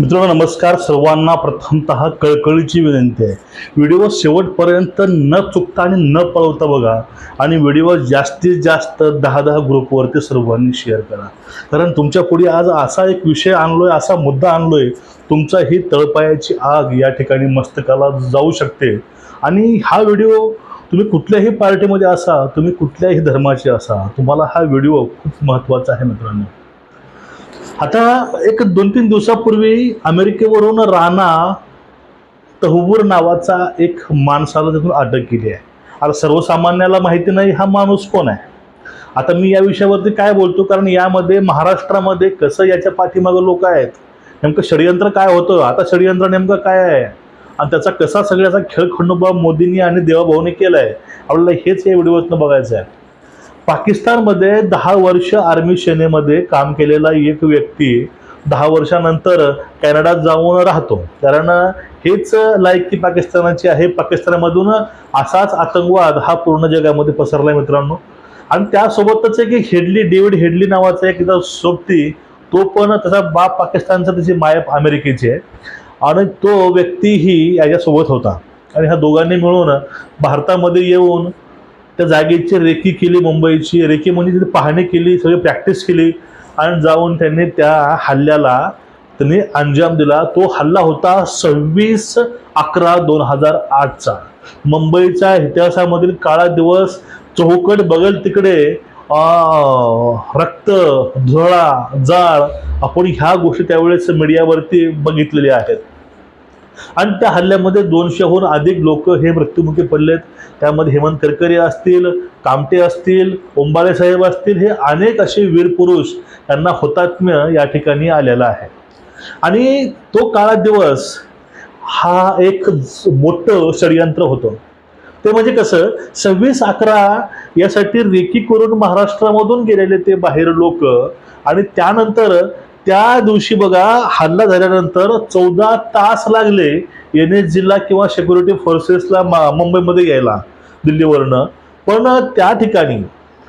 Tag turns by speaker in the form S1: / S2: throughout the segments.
S1: मित्रांनो नमस्कार. सर्वांना प्रथमत कळकळीची विनंती आहे. व्हिडिओ शेवटपर्यंत न चुकता आणि न पळवता बघा आणि व्हिडिओ जास्तीत जास्त दहा दहा ग्रुपवरती सर्वांनी शेअर करा. कारण तुमच्यापुढे आज असा एक विषय आणलोय असा मुद्दा आणलोय तुमचा ही तळपायाची आग या ठिकाणी मस्तकाला जाऊ शकते. आणि हा व्हिडिओ तुम्ही कुठल्याही पार्टीमध्ये असा तुम्ही कुठल्याही धर्माचे असा तुम्हाला हा व्हिडिओ खूप महत्त्वाचा आहे मित्रांनो. आता एक दोन तीन दिवसापूर्वी अमेरिकेवरून राणा तहबूर नावाचा एक माणसाला तिथून अटक केली आहे. आता सर्वसामान्याला माहिती नाही हा माणूस कोण आहे? आता मी या विषयावरती काय बोलतो? कारण यामध्ये महाराष्ट्रामध्ये कसं याच्या पाठीमागं लोक आहेत? नेमकं षडयंत्र काय होतं? आता षडयंत्र नेमकं काय आहे? आणि त्याचा कसा सगळ्याचा खेळ खंडोबा मोदींनी आणि देवाभाऊने केला आहे आपल्याला हेच या व्हिडिओतनं बघायचं आहे. पाकिस्तानमध्ये दहा वर्ष आर्मी सेनेमध्ये काम केलेला एक व्यक्ती दहा वर्षानंतर कॅनडात जाऊन राहतो. कारण हेच लायकी पाकिस्तानाची आहे. पाकिस्तानमधून असाच आतंकवाद हा पूर्ण जगामध्ये पसरला आहे मित्रांनो. आणि त्यासोबतच आहे की हेडली डेव्हिड हेडली नावाचा एक सोबती तो पण त्याचा बाप पाकिस्तानचा त्याची मायप अमेरिकेची आहे. आणि तो व्यक्तीही याच्यासोबत होता. आणि ह्या दोघांनी मिळून भारतामध्ये येऊन त्या जागेची रेकी केली मुंबईची रेकी म्हणजे तिथे पाहणी केली सगळी प्रॅक्टिस केली आणि जाऊन त्यांनी त्या हल्ल्याला त्यांनी अंजाम दिला. तो हल्ला होता सव्वीस अकरा दोन हजार आठचा. मुंबईच्या इतिहासामधील काळा दिवस चौकट बगल तिकडे रक्त धुळा जाळ आपण ह्या गोष्टी त्यावेळेस मीडियावरती बघितलेल्या आहेत. आणि त्या हल्ल्यामध्ये दोनशेहून अधिक लोक हे मृत्युमुखी पडलेत. त्यामध्ये हेमंत करकरे असतील कामटे असतील ओंबाळे साहेब असतील हे अनेक असे वीर पुरुष यांना हुतात्म्य या ठिकाणी आलेला आहे. आणि तो काळा दिवस हा एक मोठं षडयंत्र होतं. ते म्हणजे कसं सव्वीस अकरा यासाठी रेकी करून महाराष्ट्रामधून गेलेले ते बाहेर लोक आणि त्यानंतर त्या दिवशी बघा हल्ला झाल्यानंतर चौदा तास लागले एन एस जिल्हा किंवा सिक्युरिटी फोर्सेसला मुंबईमध्ये यायला दिल्लीवरनं. पण त्या ठिकाणी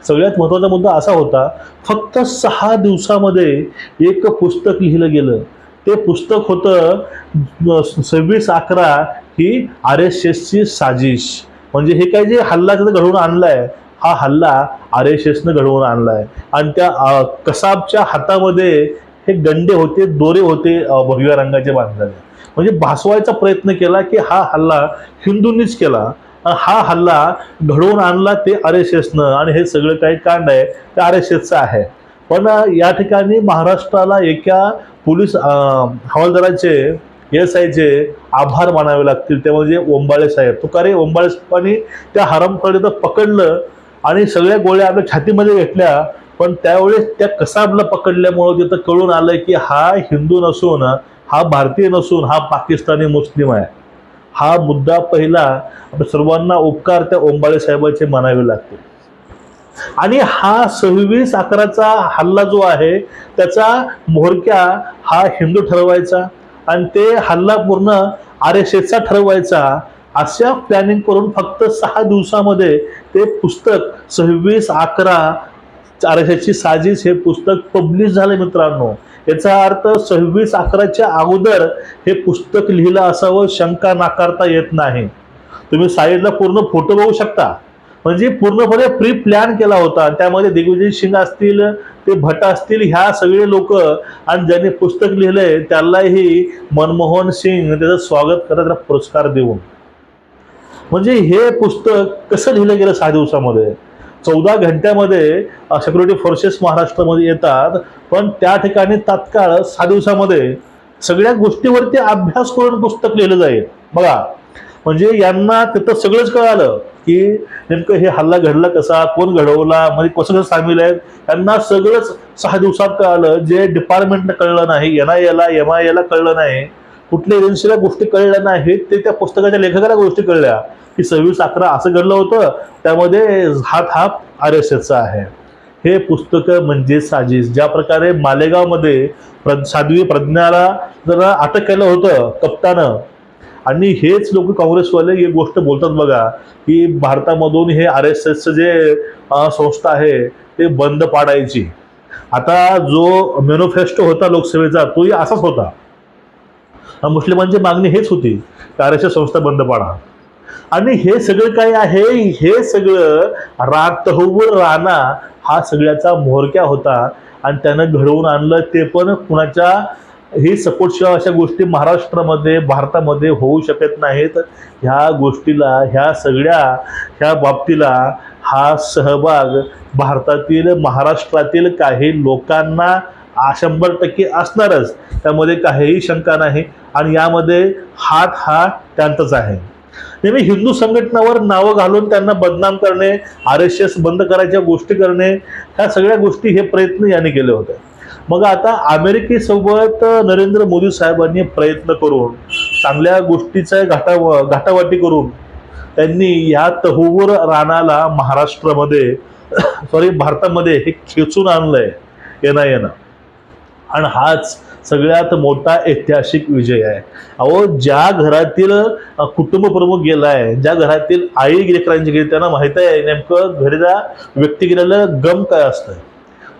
S1: सगळ्यात महत्त्वाचा मुद्दा असा होता फक्त सहा दिवसामध्ये एक पुस्तक लिहिलं गेलं. ते पुस्तक होतं सव्वीस अकरा ही आर एस एसची साजिश. म्हणजे हे काय जे हल्ला तिथं घडवून आणलाय हा हल्ला आर एस एसनं घडवून आणलाय. आणि त्या कसाबच्या हातामध्ये हे गंडे होते दोरे होते भगव्या रंगाचे बांधलेले. म्हणजे भासवायचा प्रयत्न केला की हा हल्ला हिंदूंनीच केला. हा हल्ला घडवून आणला ते आर एस एसनं. आणि हे सगळं काही कांड आहे ते आर एस एसचं आहे. पण या ठिकाणी महाराष्ट्राला एका पोलीस हवालदाराचे एस आयचे आभार मानावे लागतील. ते म्हणजे ओंबाळे साहेब. तो ओंबाळे साहेबांनी त्या हरमकडे पकडलं आणि सगळ्या गोळ्या आपल्या छातीमध्ये घेतल्या. पण त्यावेळेस त्या कसाबला पकडल्यामुळं तिथं कळून आलं की हा हिंदू नसून हा भारतीय नसून हा पाकिस्तानी मुस्लिम आहे. हा मुद्दा पहिला सर्वांना उपकार त्या ओंबाळे साहेबांचे म्हणावे लागतील. आणि हा सव्वीस अकराचा हल्ला जो आहे त्याचा म्होरक्या हा हिंदू ठरवायचा आणि ते हल्ला पूर्ण आर एस एसचा ठरवायचा अशा प्लॅनिंग करून फक्त सहा दिवसामध्ये ते पुस्तक सव्वीस अकरा आर साजिश हे पुस्तक पब्लिश झालं मित्रांनो. याचा अर्थ सव्वीस अकराच्या अगोदर हे पुस्तक लिहिलं असावं शंका नाकारता येत नाही. तुम्ही साईडला पूर्ण फोटो बघू शकता. म्हणजे पूर्णपणे प्री प्लॅन केला होता. आणि त्यामध्ये दिग्विजय सिंग असतील ते भट असतील ह्या सगळे लोक आणि ज्यांनी पुस्तक लिहिलंय त्यालाही मनमोहन सिंग त्याचं स्वागत करत पुरस्कार देऊन. म्हणजे हे पुस्तक कसं लिहिलं गेलं सहा दिवसामध्ये? चौदा घंट्यामध्ये सिक्युरिटी फोर्सेस महाराष्ट्रामध्ये येतात. पण त्या ठिकाणी तात्काळ सहा दिवसामध्ये सगळ्या गोष्टीवरती अभ्यास करून पुस्तक लिहिलं जाईल. बघा म्हणजे यांना तिथं सगळंच कळालं की नेमकं हे हल्ला घडला कसा कोण घडवला म्हणजे कसं कसं सामील आहेत यांना सगळंच सहा दिवसात कळालं. जे डिपार्टमेंटनं कळलं नाही एन आय एला एम आय एला कळलं नाही कुठल्या एजन्सीला गोष्टी कळल्या नाहीत ते त्या पुस्तकाच्या लेखकाला गोष्टी कळल्या. की सव्वीस अकरा असं घडलं होतं त्यामध्ये हात हा आर एस एसचा आहे. हे पुस्तक म्हणजे साजिश. ज्या प्रकारे मालेगावमध्ये प्र साध्वी प्रज्ञाला जरा अटक केलं होतं कप्तानं आणि हेच लोक काँग्रेसवाले एक गोष्ट बोलतात बघा की भारतामधून हे आर एस एसचं जे संस्था आहे ते बंद पाडायची. आता जो मॅनिफेस्टो होता लोकसभेचा तोही असाच होता. मुस्लिमांची मागणी हेच होती आर एस एस संस्था बंद पाडा. आणि हे सगळं काय आहे? हे सगळं रा राणा हा सगळ्याचा म्होरक्या होता. आणि त्यानं घडवून आणलं. ते पण कुणाच्या ही सपोर्टशिवाय अशा गोष्टी महाराष्ट्रामध्ये भारतामध्ये होऊ शकत नाहीत. ह्या गोष्टीला ह्या सगळ्या ह्या बाबतीला हा सहभाग भारतातील महाराष्ट्रातील काही लोकांना शंभर टक्के असणारच. त्यामध्ये काहीही शंका नाही. आणि यामध्ये हात हा त्यांचाच आहे. नेहमी हिंदू संघटनावर नावं घालून त्यांना बदनाम करणे आर एस एस बंद करायच्या गोष्टी करणे ह्या सगळ्या गोष्टी हे प्रयत्न यांनी केले होते. मग आता अमेरिकेसोबत नरेंद्र मोदी साहेबांनी प्रयत्न करून चांगल्या गोष्टीचा घाटा घाटावाटी करून त्यांनी या तहुवर राणाला महाराष्ट्रामध्ये सॉरी भारतामध्ये हे खेचून आणलंय येणं येणं आणि हाच सगळ्यात मोठा ऐतिहासिक विजय आहे. अहो ज्या घरातील कुटुंबप्रमुख कुटुंब प्रमुख ज्या घरातील आई लेकरांची गेली त्यांना माहीत आहे नेमकं घरीला व्यक्ती गेलेलं गम काय असतं?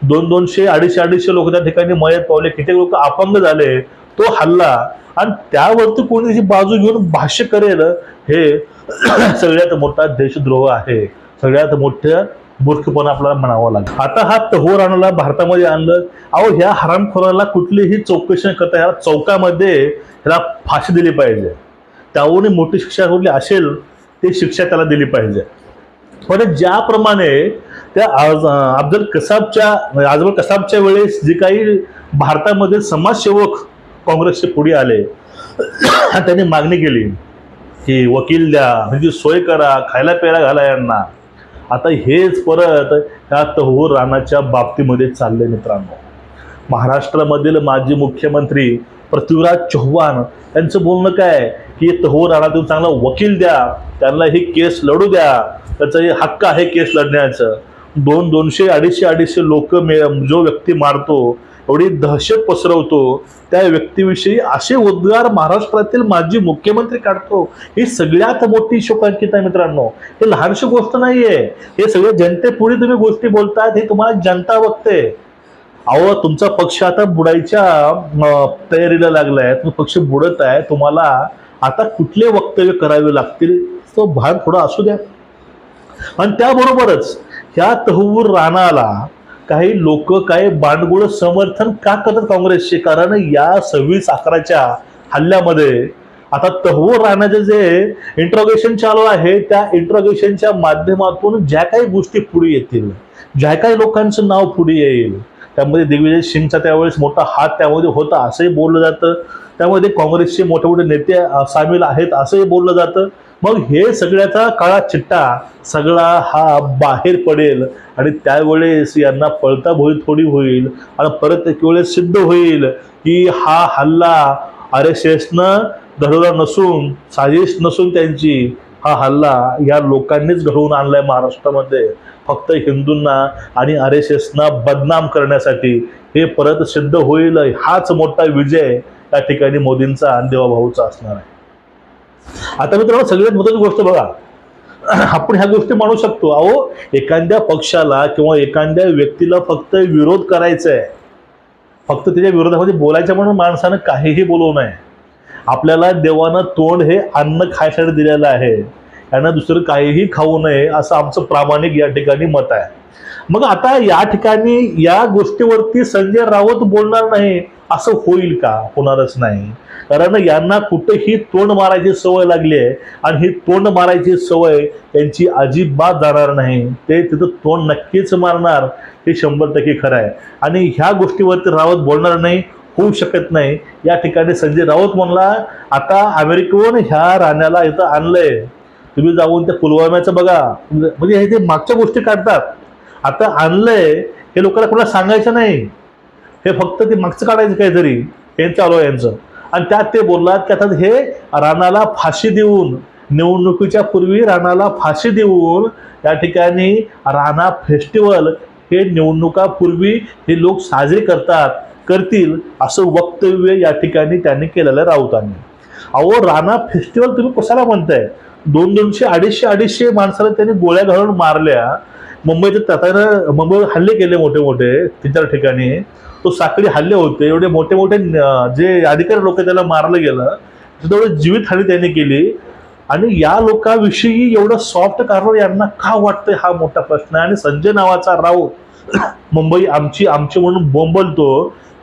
S1: दोन दोनशे अडीचशे अडीचशे लोक त्या ठिकाणी मयत पावले किती लोक अपंग झाले तो हल्ला. आणि त्यावरती कोणी त्याची बाजू घेऊन भाष्य करेल हे सगळ्यात मोठा देशद्रोह आहे. सगळ्यात मोठं मूर्खपणा आपल्याला म्हणावा लागेल. आता हा तहोर आणला भारतामध्ये आणलं. अहो ह्या हरामखोराला कुठलीही चौकशी न करता ह्या चौकामध्ये ह्याला फाशी दिली पाहिजे. त्याहून मोठी शिक्षा कुठली असेल ती शिक्षा त्याला दिली पाहिजे. पण ज्याप्रमाणे त्या आज- अफजल कसाबच्या म्हणजे अफजल कसाबच्या वेळेस जे काही भारतामध्ये समाजसेवक काँग्रेसचे पुढे आले त्यांनी मागणी केली की वकील द्या म्हणजे सोय करा खायला प्यायला घाला यांना. आता हेच परत ह्या तहूर राणाच्या बाबतीमध्ये चालले मित्रांनो. महाराष्ट्रामधील माजी मुख्यमंत्री पृथ्वीराज चव्हाण यांचं बोलणं काय? की तहूर राणातून चांगला वकील द्या त्यांना ही केस लढू द्या त्याचा हे हक्क आहे केस लढण्याचं. दोन दोनशे अडीचशे अडीचशे लोक मे जो व्यक्ती मारतो एवढी दहशत पसरवतो त्या व्यक्तीविषयी असे उद्गार महाराष्ट्रातील माजी मुख्यमंत्री काढतो. ही सगळ्यात मोठी शोकांकित आहे मित्रांनो. हे लहानशी गोष्ट नाहीये. हे सगळे जनतेपुढे तुम्ही गोष्टी बोलतात हे तुम्हाला जनता बघते. अहो तुमचा पक्ष आता बुडायच्या तयारीला लागलाय. तुम्ही पक्ष बुडत आहे. तुम्हाला आता कुठले वक्तव्य करावे लागतील तो भाग थोडा असू द्या. आणि त्याबरोबरच ह्या तहवूर राणाला काही लोक काही बांडगुळ समर्थन का करतात काँग्रेसचे? कारण या सव्वीस अकराच्या हल्ल्यामध्ये आता तहवूर राणाचे जे इंट्रोगेशन चालू आहे त्या इंट्रोगेशनच्या माध्यमातून ज्या काही गोष्टी पुढे येतील ज्या काही लोकांचं नाव पुढे येईल त्यामध्ये दिग्विजय सिंगचा त्यावेळेस मोठा हात त्यामध्ये होता असंही बोललं जातं. त्यामध्ये काँग्रेसचे मोठे मोठे नेते सामील आहेत असंही बोललं जातं. मग हे सगळ्याचा काळा चिट्टा सगळा हा बाहेर पडेल आणि त्यावेळेस यांना पळता भोई थोडी होईल आणि परत एक वेळेस सिद्ध होईल की हा हल्ला आर एस एसनं घडवला नसून साजिश नसून त्यांची हा हल्ला या लोकांनीच घडवून आणलाय महाराष्ट्रामध्ये. फक्त हिंदूंना आणि आर एस एसना बदनाम करण्यासाठी हे परत सिद्ध होईल हाच मोठा विजय त्या ठिकाणी मोदींचा आणि देवाभाऊचा असणार आहे. आता मित्रांनो सगळ्यात महत्वाची गोष्ट बघा. आपण ह्या गोष्टी मानू शकतो. अहो एखाद्या पक्षाला किंवा एखाद्या व्यक्तीला फक्त विरोध करायचा आहे फक्त त्याच्या विरोधामध्ये बोलायचं म्हणून माणसानं काहीही बोलवू नये. आपल्याला देवानं तोंड हे अन्न खायसाठी दिलेलं आहे. यांना दुसरं काहीही खाऊ नये असं आमचं प्रामाणिक या ठिकाणी मत आहे. मग आता या ठिकाणी या गोष्टीवरती संजय राऊत बोलणार नाही असं होईल का? होणारच नाही. कारण यांना कुठेही तोंड मारायची सवय लागली आहे आणि ही तोंड मारायची सवय त्यांची अजिबात जाणार नाही. ते तिथं तोंड नक्कीच मारणार हे शंभर टक्के खरं आहे. आणि ह्या गोष्टीवरती राऊत बोलणार नाही होऊ शकत नाही. या ठिकाणी संजय राऊत म्हणला आता अमेरिकेवरून ह्या राण्याला इथं आणलंय. तुम्ही जाऊन त्या पुलवाम्याचं बघा. म्हणजे हे ते मागच्या गोष्टी काढतात आता आणलंय हे लोकांना कोणाला सांगायचं नाही. हे फक्त ते मागचं काढायचं काहीतरी. हे चालू आहे यांचं. आणि त्यात ते बोललात की आता हे राणाला फाशी देऊन निवडणुकीच्या पूर्वी राणाला फाशी देऊन या ठिकाणी राणा फेस्टिवल हे निवडणुकापूर्वी हे लोक साजरे करतात करतील असं वक्तव्य या ठिकाणी त्यांनी केलेलं राऊतांनी. अहो राणा फेस्टिवल तुम्ही कशाला म्हणताय? दोन दोनशे अडीचशे अडीचशे माणसाला त्यांनी गोळ्या घालून मारल्या. मुंबईच्या त्यानं मुंबईवर हल्ले केले मोठे मोठे तीन चार ठिकाणी. तो साखळी हल्ले होते एवढे मोठे मोठे जे अधिकारी लोक त्याला मारलं गेलं तेवढं जीवितहानी त्यांनी केली. आणि या लोकांविषयी एवढं सॉफ्ट कारभार यांना का वाटतंय हा मोठा प्रश्न आहे? आणि संजय नावाचा राऊत मुंबई आमची आमची म्हणून बोंबलतो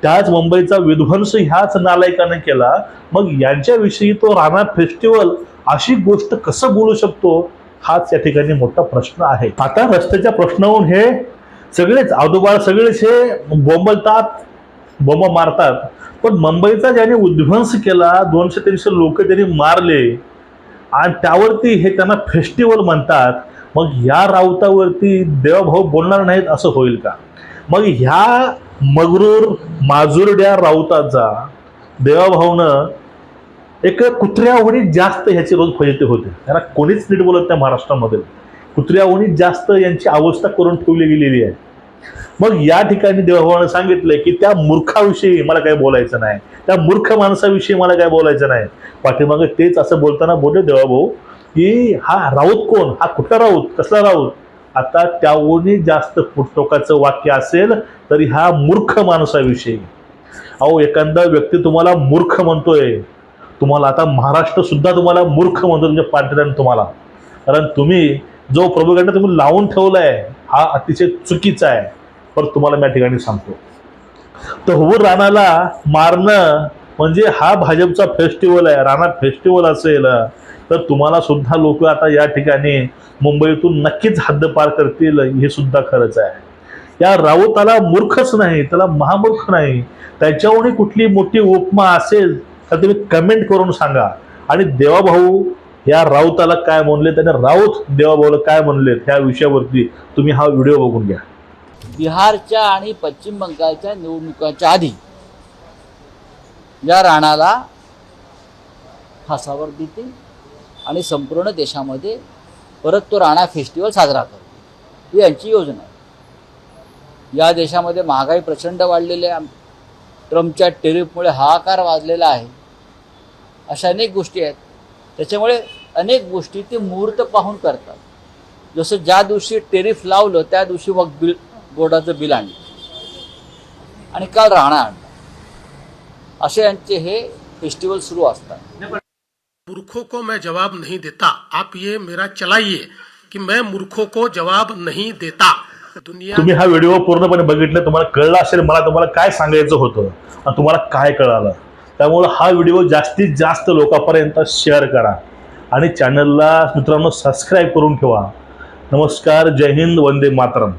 S1: त्याच मुंबईचा विध्वंस ह्याच नालायकाने केला. मग यांच्याविषयी तो राणा फेस्टिवल अशी गोष्ट कसं बोलू शकतो? हाच या ठिकाणी मोठा प्रश्न आहे. आता रस्त्याच्या प्रश्नावरून हे सगळेच आदोबाळ सगळेच हे बोंबलतात बोंब मारतात. पण मुंबईचा ज्याने उद्ध्वंस केला दोनशे तीनशे लोक त्यांनी मारले. आणि त्यावरती हे त्यांना फेस्टिवल म्हणतात. मग या राऊतावरती देवाभाऊ बोलणार नाहीत असं होईल का? मग ह्या मगरूर माजुरड्या राऊताचा देवाभाऊनं एक कुत्र्यावणी जास्त ह्याचे रोज फजिती होते. त्यांना कोणीच नीट बोलत नाही महाराष्ट्रामध्ये. कुत्र्यावणी जास्त यांची अवस्था करून ठेवली गेलेली आहे. मग या ठिकाणी देवभावानं सांगितलंय की त्या मूर्खाविषयी मला काही बोलायचं नाही. त्या मूर्ख माणसाविषयी मला काय बोलायचं नाही. पाठीमागे तेच असं बोलताना बोलले देवाभाऊ की हा राऊत कोण? हा कुठला राऊत? कसला राऊत? आता त्याहूनही जास्त टोकाचं वाक्य असेल तरी हा मूर्ख माणसाविषयी. अहो एखादा व्यक्ती तुम्हाला मूर्ख म्हणतोय तुम्हाला आता महाराष्ट्र सुद्धा तुम्हाला मूर्ख म्हणतो तुमच्या पार्टीने तुम्हाला. कारण तुम्ही जो प्रभुगंड तुम्ही लावून ठेवलाय हा अतिशय चुकीचा आहे. पर तुम्हाला मी या ठिकाणी सांगतो. तर हो राणाला मारणं म्हणजे हा भाजपचा फेस्टिवल आहे. राणा फेस्टिवल असेल तर तुम्हाला सुद्धा लोक आता या ठिकाणी मुंबईतून नक्कीच हद्दपार करतील हे सुद्धा खरंच आहे. या राऊताला मूर्खच नाही त्याला महामूर्ख नाही. त्याच्यावरही कुठली मोठी उपमा असेल तर तुम्ही कमेंट करून सांगा. आणि देवाभाऊ या राऊताला काय म्हणले आणि राऊत देवाभाऊला काय म्हणलेत ह्या विषयावरती तुम्ही हा व्हिडिओ बघून घ्या.
S2: बिहारच्या आणि पश्चिम बंगालच्या निवडणुकांच्या आधी या राणाला फासावर देतील आणि संपूर्ण देशामध्ये परत तो राणा फेस्टिवल साजरा करतो ही यांची योजना आहे. या देशामध्ये महागाई प्रचंड वाढलेली आहे. ट्रम्पच्या टेरिफमुळे हाहाकार वाजलेला आहे. अशा अनेक गोष्टी आहेत. त्याच्यामुळे अनेक गोष्टी ते मुहूर्त पाहून करतात. जसं ज्या दिवशी टेरिफ लावलं त्या दिवशी मग बिल बोर्डाचं बिल आणलं. आणि काल राणा आणला. असे यांचे हे फेस्टिवल सुरू असतात.
S3: मूर्खों को मैं जवाब नहीं देता। आप ये मेरा चलाइए कि मैं मूर्खों को जवाब नहीं देता। दुनिया
S1: तुम्ही हा व्हिडिओ पूर्णपणे बघितला तुम्हाला कळला असेल मला तुम्हाला काय सांगायचं होतं आणि तुम्हाला काय कळालं? त्यामुळं हा व्हिडिओ जास्तीत जास्त लोकांपर्यंत शेअर करा. आणि चॅनलला मित्रांनो सबस्क्राईब करून ठेवा. नमस्कार जय हिंद वंदे मातरम.